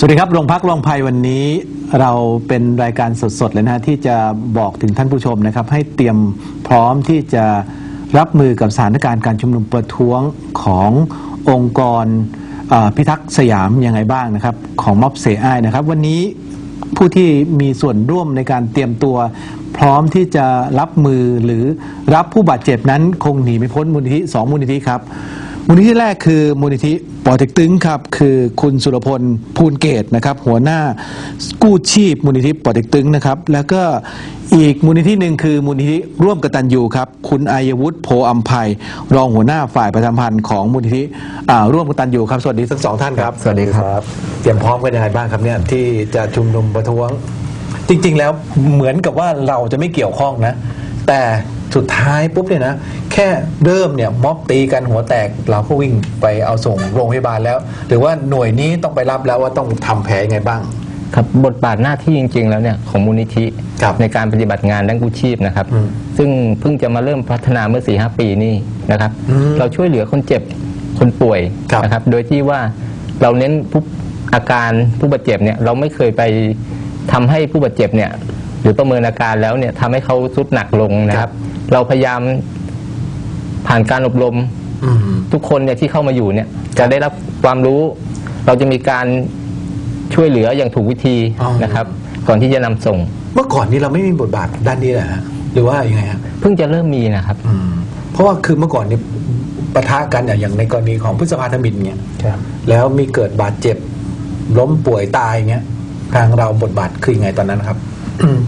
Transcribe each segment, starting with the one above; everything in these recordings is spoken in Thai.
สวัสดีครับโรงพักโรงภัยวันนี้เราเป็นรายการสดๆเลยนะฮะที่จะบอกถึงท่านผู้ชมนะครับ ให้เตรียมพร้อมที่จะรับมือกับสถานการณ์การชุมนุมประท้วงขององค์กรเออพิทักษ์สยามยังไงบ้างนะครับ ของม็อบเซอ้ายนะครับ วันนี้ผู้ที่มีส่วนร่วมในการเตรียมตัว พร้อมที่จะรับมือหรือรับผู้บาดเจ็บนั้นคงหนีไม่พ้นมูลนิธิสองมูลนิธิครับ มูลนิธิแรกคือมูลนิธิปอเต็กตึงครับคือคุณสุรพลภูลเกตนะครับหัวหน้ากู้ชีพมูลนิธิปอเต็กตึงนะครับแล้วก็อีกมูลนิธิหนึ่งคือมูลนิธิร่วมกตัญญูครับคุณอายวุฒิโพอัมภัยรองหัวหน้าฝ่ายประชาสัมพันธ์ของมูลนิธิอ่าร่วมกตัญญูครับสวัสดีทั้งสองท่านครับสวัสดีครับเตรียมพร้อมกันยังไงบ้างครับเนี่ยที่จะชุมนุมประท้วง จริง ๆ แล้วเหมือนกับว่าเราจะไม่เกี่ยวข้องนะ แต่ สุดท้ายปุ๊บเนี่ยนะแค่เริ่มเนี่ยม็อบตีกันหัวแตกเราก็วิ่งไปเอาส่งโรงพยาบาลแล้ว หรือว่าหน่วยนี้ต้องไปรับแล้วว่าต้องทำแผลยังไงบ้างครับบทบาทหน้าที่จริง ๆ แล้วเนี่ยของมูลนิธิครับในการปฏิบัติงานด้านกู้ชีพนะครับอืมซึ่งเพิ่งจะมาเริ่มพัฒนาเมื่อ4ีหปีนี่นะครับอืมเราช่วยเหลือคนเจ็บคนป่วยครับนะครับ โดยที่ว่าเราเน้นผู้อาการผู้บาดเจ็บเนี่ยเราไม่เคยไปทำให้ผู้บาดเจ็บเนี่ยหรือประเมินอาการแล้วเนี่ยทำให้เขาสุดหนักลงนะครับ เราพยายามผ่านการอบรม อืม ทุกคนเนี่ยที่เข้ามาอยู่เนี่ย จะได้รับความรู้ เราจะมีการช่วยเหลืออย่างถูกวิธีอ๋อ นะครับ ก่อนที่จะนำส่ง เมื่อก่อนนี้เราไม่มีบทบาทด้านนี้เหรอฮะหรือว่ายังไงฮะเพิ่งจะเริ่มมีนะครับ อืม เพราะว่าคือเมื่อก่อนนี่ปะทะกันอย่างในกรณีของพฤษภาธมินเนี่ยแล้วมีเกิดบาดเจ็บ ล้มป่วยตายเงี้ยทางเราบทบาทคือยังไงตอนนั้นครับ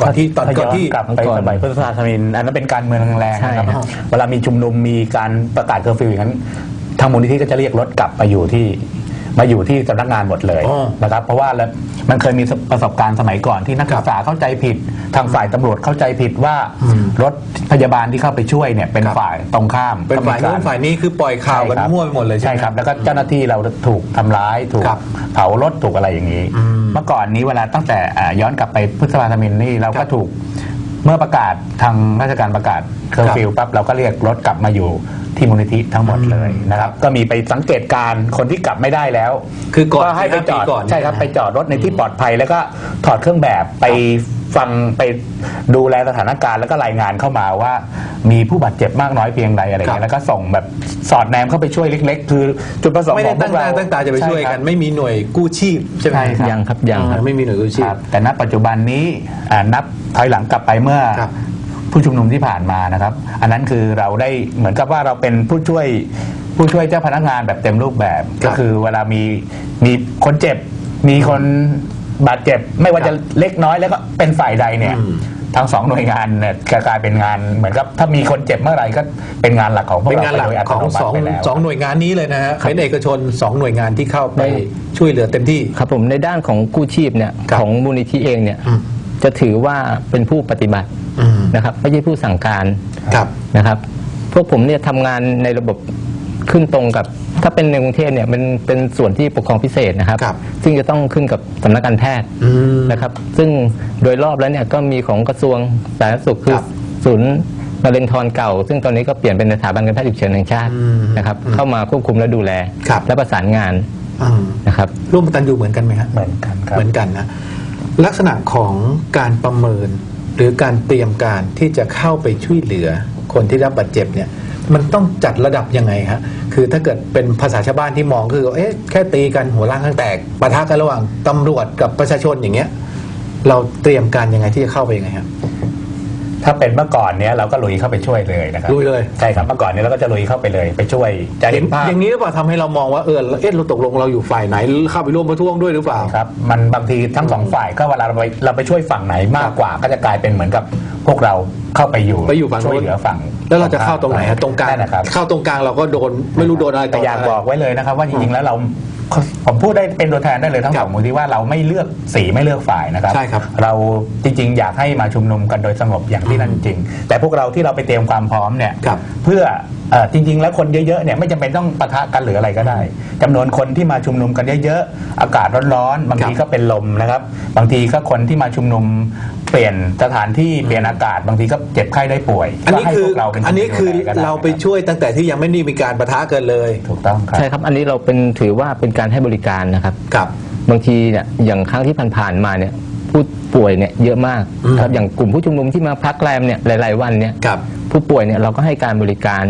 ก่อนที่ตอนถ้าก่อนย้ที่กลับไปก่อนสมัยพฤษภาธมินอันนั้นเป็นการเมืองแรงๆใช่นะครับครับเวลามีชุมนุมมีการประกาศเคอร์ฟิวอย่างนั้นทางมูลนิธิก็จะเรียกรถกลับมาอยู่ที่ มาอยู่ที่สำนักงานหมดเลยอ๋อนะครับเพราะว่าแล้วมันเคยมีประสบการณ์สมัยก่อนที่นักศึกษาเข้าใจผิด ทางฝ่ายตำรวจเข้าใจผิดว่าอืมรถพยาบาลที่เข้าไปช่วยเนี่ยเป็นครับฝ่ายตรงข้ามเป็นฝ่ายก็นู้มีนกรฝ่ายนี้คือปล่อยข่าวกันใช่ครับมั่วไปหมดเลยใช่ใช่ไหมครับแล้วก็เจ้าหน้าที่เราถูกทำร้ายถูกครับเผารถถูกอะไรอย่างนี้อืมเมื่อก่อนนี้เวลาตั้งแต่อ่าย้อนกลับไปพฤษภาธมินนี่เราครัก็บถูก เมื่อประกาศทางราชการประกาศเคอร์ฟิวปั๊บเราก็เรียกรถกลับมาอยู่ที่มูลนิธิทั้งหมดเลยนะครับ ก็มีไปสังเกตการณ์คนที่กลับไม่ได้แล้วคือก่อนให้ไปจอดห้าปีก่อนใช่ครับนะไปจอดรถในที่ปลอดภัยแล้วก็ถอดเครื่องแบบไป ฟังไปดูแลสถานการณ์แล้วก็รายงานเข้ามาว่า มีผู้บาดเจ็บมากน้อยเพียงใดอะไรอย่างเงี้ยแล้วก็ส่งแบบสอดแนมเข้าไปช่วยเล็ก ๆ คือจุดประสงค์ไม่ขได้องพตั้วงกตาเราตั้งตาจะไปช่วยกันใครับไม่มีหน่วยกู้ชีพใช่ไหมใช่ครับ ยังครับยังครับ อ่าไม่มีหน่วยกู้ชีคพ รับแต่ณปัจจุบันนี้อ่านับถอยหลังกลับไปเมื่อครับผู้ชุมนุมที่ผ่านมานะครับ อันนั้นคือเราได้เหมือนกับว่าเราเป็นผู้ช่วยผู้ช่วยเจ้าพนักงานแบบเต็มรูปแบบ ครับก็คือเวลามีมีคนเจ็บมีคน บาดเจ็บไม่ว่าจะเล็กน้อยแล้วก็เป็นฝ่ายใดเนี่ยอืมทั้งสองหน่วยงานเนี่ยจะกลายเป็นงานเหมือนกับถ้ามีคนเจ็บเมื่อไหร่ก็เป็นงานหลักของพวกเป็นเรางานหลักไปโดยอัขตองโนมัสติองไปแล้วสองหน่วยงานนี้เลยนะฮะครับเป็นเอกชนสองหน่วยงานที่เข้าไปได้ช่วยเหลือเต็มที่ครับผมในด้านของกู้ชีพเนี่ยครับของมูลนิธิเองเนี่ยอืมจะถือว่าเป็นผู้ปฏิบัติอืมนะครับไม่ใช่ผู้สั่งการครับนะครับ พวกผมเนี่ยทำงานในระบบขึ้นตรงกับ ถ้าเป็นในกรุงเทพเนี่ยมันเป็นส่วนที่ปกครองพิเศษนะครับ ครับซึ่งจะต้องขึ้นกับสำนักการแพทย์อืมนะครับซึ่งโดยรอบแล้วเนี่ยก็มีของกระทรวงสาธารณสุขคือครับศูนย์มะเร็งทอนเก่า ซึ่งตอนนี้ก็เปลี่ยนเป็นสถาบันการแพทย์ฉุกเฉินแห่งชาติอืมนะครับอืมเข้ามาควบคุมและดูแล ครับ และประสานงานอืมนะครับ ร่วมกตันยูเหมือนกันไหมฮะ เหมือนกันครับ เหมือนกันนะลักษณะของการประเมิน หรือการเตรียมการที่จะเข้าไปช่วยเหลือคนที่รับบาดเจ็บเนี่ย มันต้องจัดระดับยังไงฮะคือถ้าเกิดเป็นภาษาชาวบ้านที่มองคือเอ๊ะแค่ตีกันหัวล่างข้างแตกปะทะกันระหว่างตำรวจกับประชาชนอย่างเงี้ย เราเตรียมการยังไงที่จะเข้าไปยังไงฮะ ถ้าเป็นเมื่อก่อนเนี้ยเราก็ลุยเข้าไปช่วยเลยนะครับลุยเลย ใช่ครับเมื่อก่อนเนี้ยเราก็จะลุยเข้าไปเลยไปช่วยจะเห็เห็นนภาพอย่างนี้หรือเปล่าทำให้เรามองว่าเออเอ๊ะเราตกลงเราอยู่ฝ่ายไหนเข้าไปร่วมประท้วงด้วยหรือเปล่าครับมันบางทีทั้งสองฝ่ายก็เวลาเราไปเราไปช่วยฝั่งไหนมากกว่าก็จะกลายเป็นเหมือนกับพวกเราเข้าไปอยู่ไปอยู่ฝั่งช่วยนู้นเหลือฝั่ง แล้วเราจะเข้าตรงไหนฮะตรงกลางนั่นนะครับเข้าตรงกลางเราก็โดนไม่รู้โดนอะไรแต่ต่ออยากอะไรบอกไว้เลยนะครับ ว่าจริงๆแล้วเรา ผมพูดได้เป็นตัวแทนได้เลยทั้งคสรัอบงมูลที่ว่าเราไม่เลือกสีไม่เลือกฝ่ายนะครับ ใช่ครับ เราจริงๆ อยากให้มาชุมนุมกันโดยสงบอย่างที่นั่นจริง แต่พวกเราที่เราไปเตรียมความพร้อมเนี่ยครับเพื่อเอ่อจริง ๆ แล้วคนเยอะๆเนี่ยไม่จำเป็นต้องปะทะกันหรืออะไรก็ได้จำนวนคนที่มาชุมนุมกันเยอะๆอากาศร้อนๆบางทีครับก็เป็นลมนะครับ บางทีก็คนที่มาชุมนุมเปลี่ยนสถานที่เปลี่ยนอากาศบางทีก็เจ็บไข้ได้ป่วย อันนี้ก็ให้คือพวกเราเป็นคอันนี้คือดูแลก็ด้เราไปนะคบช่วยตั้งแต่ที่ยังไม่ได้มีการประทะกันเลยถูกต้องครับใช่ครับอันนี้เราเป็นถือว่าเป็นการให้บริการนะครับ ครับ บางทีเนี่ยอย่างครั้งที่ผ่านๆมาเนี่ยผู้ป่วยเนี่ยเยอะมากอืม ครับอย่างกลุ่มผู้ชุมนุมที่มาพักแรมเนี่ยหลายๆวันเนี่ยครับ ผู้ป่วยเนี่ยเราก็ให้การบริการ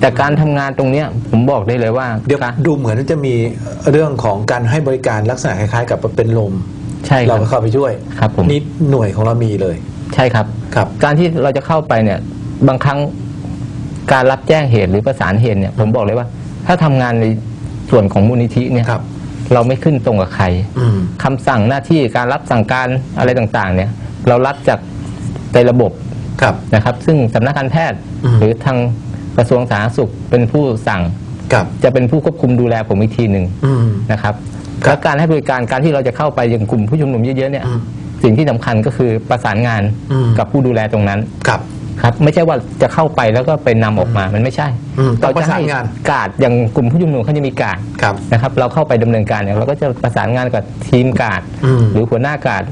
แต่การทำงานตรงเนี้ยผมบอกได้เลยว่าเดี๋ยวการดูเหมือนว่าจะมีเรื่องของการให้บริการลักษณะคล้ายๆ กับเป็นลม ใช่คเรารับ ก็เข้าไปช่วยครับผม นี่หน่วยของเรามีเลย ใช่ครับ ครับ การที่เราจะเข้าไปเนี่ยบางครั้งการรับแจ้งเหตุหรือประสานเหตุเนี่ยผมบอกเลยว่า ถ้าทำงานใน ส่วนของมูลนิธิเนี่ยครับ เราไม่ขึ้นตรงกับใครอืม คำสั่งหน้าที่การรับสั่งการอะไรต่างๆ เนี่ย เรารับจากในระบบครับ นะครับ ซึ่งสำนักการแพทย์ อืม หรือทางกระทรวงสาธารณสุขเป็นผู้สั่ง ครับ จะเป็นผู้ควบคุมดูแลผมอีกทีหนึ่งอืม นะครับครับและการให้บริการการที่เราจะเข้าไปยังกลุ่มผู้ชุมนุมเยอะๆเนี่ย อืมสิ่งที่สำคัญก็คือประสานงานอืม กับผู้ดูแลตรงนั้น ครับ ครับ ไม่ใช่ว่าจะเข้าไปแล้วก็ไปนำออกมามันไม่ใช่อืมต้องเราประจะสานให้งานการ์ดอย่างกลุ่มผู้ชุมนุมเขาจะมีการ์ดครับนะครับ เราเข้าไปดำเนินการเนี่ยเราก็จะประสานงานกับทีมการ์ดอืมหรือหัวหน้าการ์ด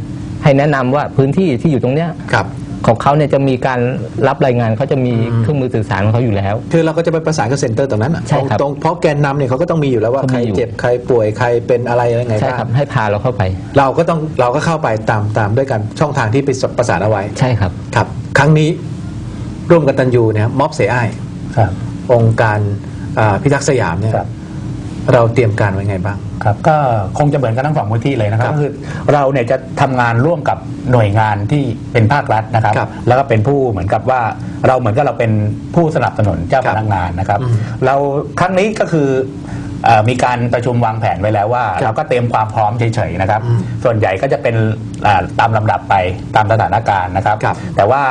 ให้แนะนำว่าพื้นที่ที่อยู่ตรงเนี้ยครับของเขาเนี่ยจะมีการรับรายงานเขาจะมีอืมเครื่องมือสื่อสารของเขาอยู่แล้ว คือเราก็จะไปประสานกับเซ็นเตอร์ตรงนั้นอะใช่ครับตรงเพราะแกนนำเนี่ยเขาก็ต้องมีอยู่แล้วว่าเขาใครมีอยู่เจ็บใครป่วยใครเป็นอะไรยังไงใช่บ้างครับให้พาเราเข้าไป เราก็ต้องเราก็เข้าไปตามตามด้วยกันช่องทางที่ไปประสานเอาไว้ใช่ครับครับ ครั้งนี้ ร่วมกับตันยูเนี่ยม็อบเสียอ้ายครับ องค์การอ่าพิทักษ์สยามเนี่ยครับ เราเตรียมการไว้ไงบ้าง ครับก็คงจะเหมือนกันทั้งสองมูลที่เลยนะครับครับก็คือเราเนี่ยจะทำงานร่วมกับหน่วยงานที่เป็นภาครัฐนะครับ ครับแล้วก็เป็นผู้เหมือนกับว่าเราเหมือนกับเราเป็นผู้สนับสนุนเจ้าครัพบนักงานนะครับ อืมเราครั้งนี้ก็คือเอ่อมีการประชุมวางแผนไว้แล้วว่าครับเราก็เตรียมความพร้อมเฉยๆนะครับ อืมส่วนใหญ่ก็จะเป็นอ่าตามลำดับไปตามสถานการณ์นะครับ ครับแต่ว่า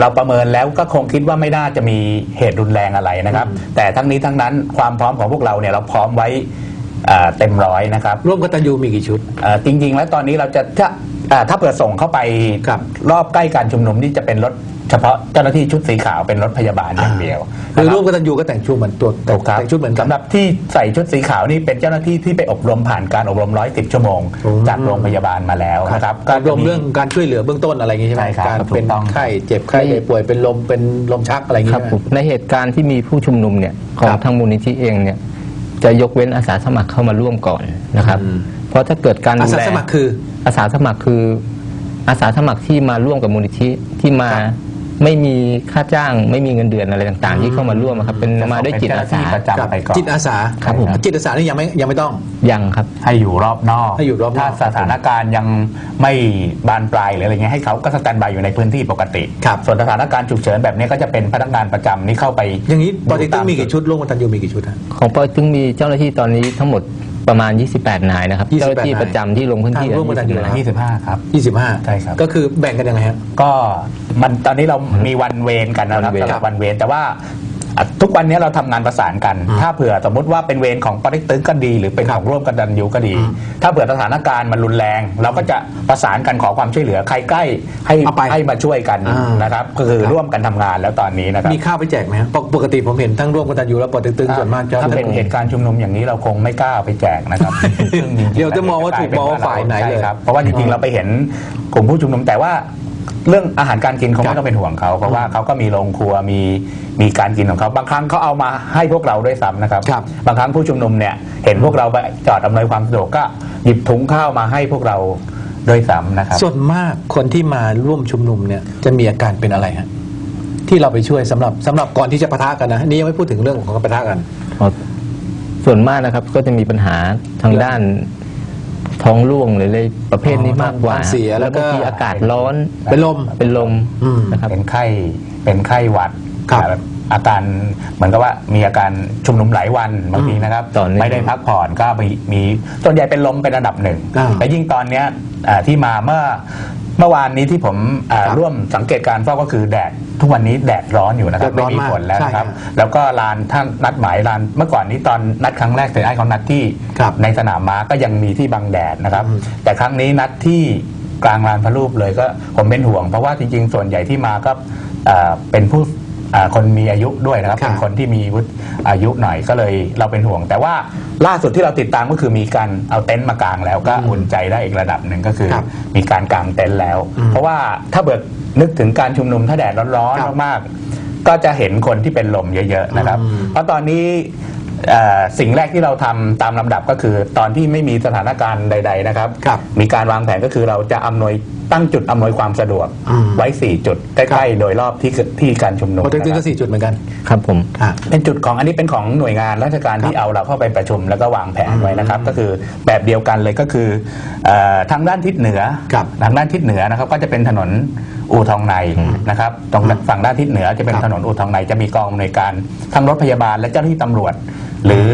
เราประเมินแล้วก็คงคิดว่าไม่น่าจะมีเหตุรุนแรงอะไรนะครับอืมแต่ทั้งนี้ทั้งนั้นความพร้อมของพวกเราเนี่ยเราพร้อมไว้อ่าเต็มร้อยนะครับ ร่วมกับตันยูมีกี่ชุดเอ่อจริง ๆ แล้วตอนนี้เราจะถ้าอ่าถ้าเปิดส่งเข้าไปครับรอบใกล้การชุมนุมนี่จะเป็นรถ เฉพาะเจ้าหน้าที่ชุดสีขาวเป็นรถพยาบาลอย่างเดียวคือนะร่วคมรับกับตันยูก็แต่งชุดเหมือนตัวแต่ถูกครับแต่งชุดเหมือนกัน สำหรับที่ใส่ชุดสีขาวนี่เป็นเจ้าหน้าที่ที่ไปอบรมผ่านการอบรมร้อยสิบชั่วโมงโอ้จากโรงพยาบาลมาแล้วนะครับการรวมจะเรื่องการช่วยเหลือเบื้องต้นอะไรอย่างงี้ใช่ไหมใช่ครับการถูกเป็นต้อง ไข้เจ็บไข้นี่ได้ป่วยเป็นลมเป็นลมชักอะไรอย่างคงี้รับใช่ไหมผมในเหตุการณ์ที่มีผู้ชุมนุมเนี่ยของครับทางมูลนิธิเองเนี่ยจะยกเว้นอาสาสมัครเข้ามาร่วมก่อนนะครับ อืม เพราะถ้าเกิดการอาดูสาแลสมัครคือ อาสาสมัครคืออาสาสมัครที่มาร่วมกับมูลนิธิที่มาครับ ไม่มีค่าจ้างไม่มีเงินเดือนอะไรต่างๆ ที่เข้ามาร่วมอะครับเป็นจะมาด้วยจิตอาสา เป็นเจ้หน้ที่ประจำไปก่อน จิตอาสาครับผม จิตอาสานี่ยังไม่ยังไม่ต้อง ยังครับ ให้อยู่รอบนอก ให้อยู่รอบนอก ถ้าสถานการณ์ยังไม่บานปลายหรืออะไรเงี้ยให้เขาก็สแตนบายอยู่ในพื้นที่ปกติ ครับ ส่วนสถานการณ์ฉุกเฉินแบบนี้ก็จะเป็นพนักงานประจำนี่เข้าไปอย่างนี้ปอติดูตึตางมีกี่ชุดร่วมกับตันยูมีกี่ชุดฮะ ของปอจึงมีเจ้าหน้าที่ตอนนี้ทั้งหมด ประมาณ 28 นายนะครับ28เจ้าหน้าที่ประจำที่ลงพื้นที่ทางร่วมกับตันยู28นะ25 ครับยี่สิบห้าใช่ครับ ก็คือแบ่งกันยังไงฮะ ก็มันตอนนี้เรามีวันเวรกันนะครับวันเวรสำหรับวันเวรแต่ว่า อะทุกวันนี้เราทำงานประสานกันอืมถ้าเผื่อสมมติว่าเป็นเวรของปติ๊กตึงก็ดี หรือเป็นของร่วมกันดันยูก็ดีอืมถ้าเผื่อสถานการณ์มันรุนแรง เราก็จะประสานกันขอความช่วยเหลือใครใกล้ให้เอาไปให้มาช่วยกันอ่าน นะครับก็คือร่วมกันทำงานแล้วตอนนี้นะครับ มีข้าวไปแจกไหมฮะปกปกติผมเห็นทั้งร่วมกับตันยูและปอติตึงส่วนมากจะถ้าเป็นเหตุการณ์ชุมนุมอย่างนี้เราคงไม่กล้าเอาไปแจกนะครับซึ่งจริงๆเดี๋ยวจะมองว่าถูกมองว่าฝ่ายไหนเลย ใช่ครับเพราะว่าจริงๆเราไปเห็นกลุ่มผู้ชุมนุมแต่ว่า เรื่องอาหารการกินเขาครัไม่บต้องเป็นห่วงเขาเพราะว่าเขาก็มีโรงครัวมีมีการกินของเขาบางครั้งเขาเอามาให้พวกเราด้วยซ้ำนะครับ ครับ บางครั้งผู้ชุมนุมเนี่ยเห็นพวกเราไปจอดอำนวยความสะดวกก็หยิบถุงข้าวมาให้พวกเราด้วยซ้ำนะครับ ส่วนมากคนที่มาร่วมชุมนุมเนี่ยจะมีอาการเป็นอะไรฮะที่เราไปช่วยสำหรับสำหรับก่อนที่จะปะทะกันนะนี่ยังไม่พูดถึงเรื่องของการปะทะกันอ๋อส่วนมากนะครับก็จะมีปัญหาทางด้าน ท้องร่วงหรืออะไรประเภทนี้มากกว่าท้องเสียแล้วก็ บางทีอากาศร้อนเป็นลม เป็นลมอืม นะครับ เป็นไข้เป็นไข้หวัดครับอ่าอาการเหมือนกับว่ามีอาการชุมนุมหลายวันบางทีนะครับต่อเนื่อง ไม่ได้พักผ่อนก็มีมีส่วนใหญ่เป็นลมเป็นอันดับหนึ่งอ่า และยิ่งตอนเนี้ยอ่าที่มาเมื่อ เมื่อวานนี้ที่ผมอ่าครับร่วมสังเกตการณ์เฝ้าก็คือแดดทุกวันนี้แดดร้อนอยู่นะครับแดดร้ไม่อนมีมากฝนแล้วนะครับ ใช่ครับแล้วก็ลานท่านนัดหมายลานเมื่อก่อนนี้ตอนนัดครั้งแรกเสร็จไอ้เขานัดที่ครับในสนามม้าก็ยังมีที่บังแดดนะครับอืมแต่ครั้งนี้นัดที่กลางลานพระรูปเลยก็ผมเป็นห่วง เพราะว่าจริงๆส่วนใหญ่ที่มาก็เอ่อเป็นผู้อ่า คนมีอายุด้วยนะครับครับเป็นคนที่มีวุฒิอายุหน่อยก็เลยเราเป็นห่วง แต่ว่าล่าสุดที่เราติดตามก็คือมีการเอาเต็นท์มากางแล้วก็อืมอุ่นใจได้อีกระดับหนึ่งก็คือครับมีการกางเต็นท์แล้วอืมเพราะว่าถ้าเบิกนึกถึงการชุมนุมถ้าแดดร้อนครับๆมากๆ ก็จะเห็นคนที่เป็นลมเยอะๆนะครับอืมเพราะตอนนี้เอ่อสิ่งแรกที่เราทำตามลำดับก็คือ ตอนที่ไม่มีสถานการณ์ใด ๆนะครับครับมีการวางแผนก็คือเราจะอำนวย ตั้งจุดอำนวยความสะดวกอืมไว้ 4 จุดใกล้ๆโดยรอบที่ที่การชุมนุมโปรเจกต์นะคก็รับสี่จุดเหมือนกัน ครับผมอ่าเป็นจุดของอันนี้เป็นของหน่วยงานราชการที่เอาเราเข้าไปประชุมแล้วก็วางแผนไว้นะครับ ก็คือแบบเดียวกันเลยก็คือเอ่อทางด้านทิศเหนือครับทางด้านทิศเหนือนะครับ ก็จะเป็นถนนอู่ทองในนะครับตรงฝั่งด้านทิศเหนือจะเป็นครับถนนอู่ทองในจะมีกองอำนวยการทั้งรถพยาบาลและเจ้าหน้าที่ตำรวจ หรือ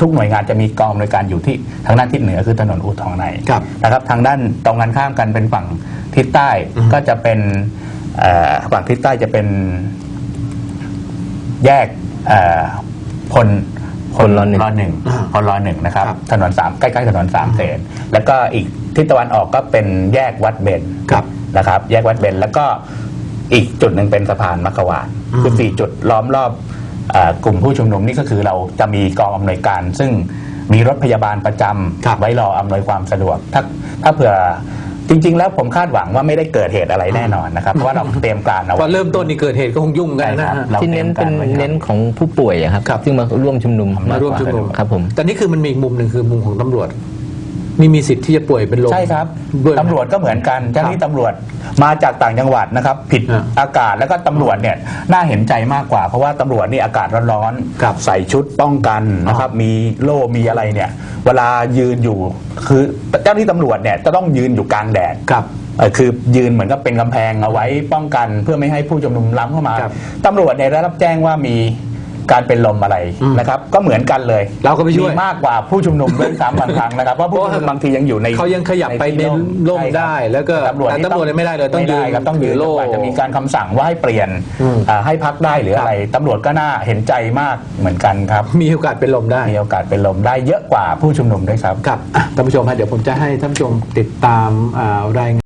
ทุกหน่วยงานจะมีกองอำนวยการอยู่ที่ทางด้านทิศเหนือคือถนนอู่ทองในครับ นะครับ ทางด้านตรงกันข้ามกันเป็นฝั่งทิศใต้อืมก็จะเป็นเอ่อฝั่งทิศใต้จะเป็นแยกเอ่อพลพลรหนึ่งรอหนึ่งอ่าพลรอหนึ่งนะครับ ครับถนนสามใกล้ๆถนนสามเสนแล้วก็อีกทิศตะวันออกก็เป็นแยกวัดเบญครับนะครับ แยกวัดเบญแล้วก็อีกจุดหนึ่งเป็นสะพานมักขวานอืม คือสี่จุดล้อมรอบเออ กลุ่มผู้ชุมนุมนี่ก็คือเราจะมีกองอำนวยการ ซึ่งมีรถพยาบาลประจครับำไว้รออำนวยความสะดวก ถ้าถ้าเผื่อจริง ๆ แล้วผมคาดหวังว่าไม่ได้เกิดเหตุอะไรแน่นอนนะครับเพราะว่าเราเตรียมการเอาพอไว้เริ่มต้นนี่เกิดเหตุก็คงยุ่งกันใช่นะครับฮะเราที่เน้นตรีเป็ยนมการไว้ครับเน้นของผู้ป่วยอะครับครับซึ่งมาร่วมชุมนุมมาร่วมชุมนุมครับผมแต่นี่คือมันมีอีกมุมหนึ่งคือมุมของตำรวจ นี่มีสิทธิ์ที่จะป่วยเป็นลม ใช่ครับด้วยไหมตำรวจก็เหมือนกันเจ้าหน้าที่ตำรวจมาจากต่างจังหวัดนะครับ ผิดอ่าอากาศแล้วก็ตำรวจเนี่ยน่าเห็นใจมากกว่า เพราะว่าตำรวจนี่อากาศร้อนครับใส่ชุดป้องกันนะครับ มีโล่มีอะไรเนี่ย เวลายืนอยู่คือเจ้าหน้าที่ตำรวจเนี่ยจะต้องยืนอยู่กลางแดดครับเอ่อคือยืนเหมือนกับเป็นกำแพงเอาไว้ป้องกัน เพื่อไม่ให้ผู้ชุมนุมล้ำเข้ามาครับ ตำรวจเนี่ยได้รับแจ้งว่ามี การเป็นลมอะไรอืมนะครับก็เหมือนกันเลยเราก็ไปช่วยมีมากกว่าผู้ชุมนุมด้วยซ้ำบางครั้งนะครับเพราะผู้ชุมนุมบางทียังอยู่ในเขายังขยับไปที่เน้นร่มใช่ครับได้ แล้วก็ตำรวจแต่นี่ตำรวจเนี่ยไม่ได้เลยต้องไม่ได้ยืนครับต้องยืนถือโล่โล่จะมีการคำสั่งว่าให้เปลี่ยนอืมอ่าให้พักได้หรืออะไรตำรวจก็น่าเห็นใจมากเหมือนกันครับ มีโอกาสเป็นลมได้มีโอกาสเป็นลมได้เยอะกว่าผู้ชุมนุมด้วยครับครับอะท่านผู้ชมฮะเดี๋ยวผมจะให้ท่านผู้ชมติดตามอ่ารายงาน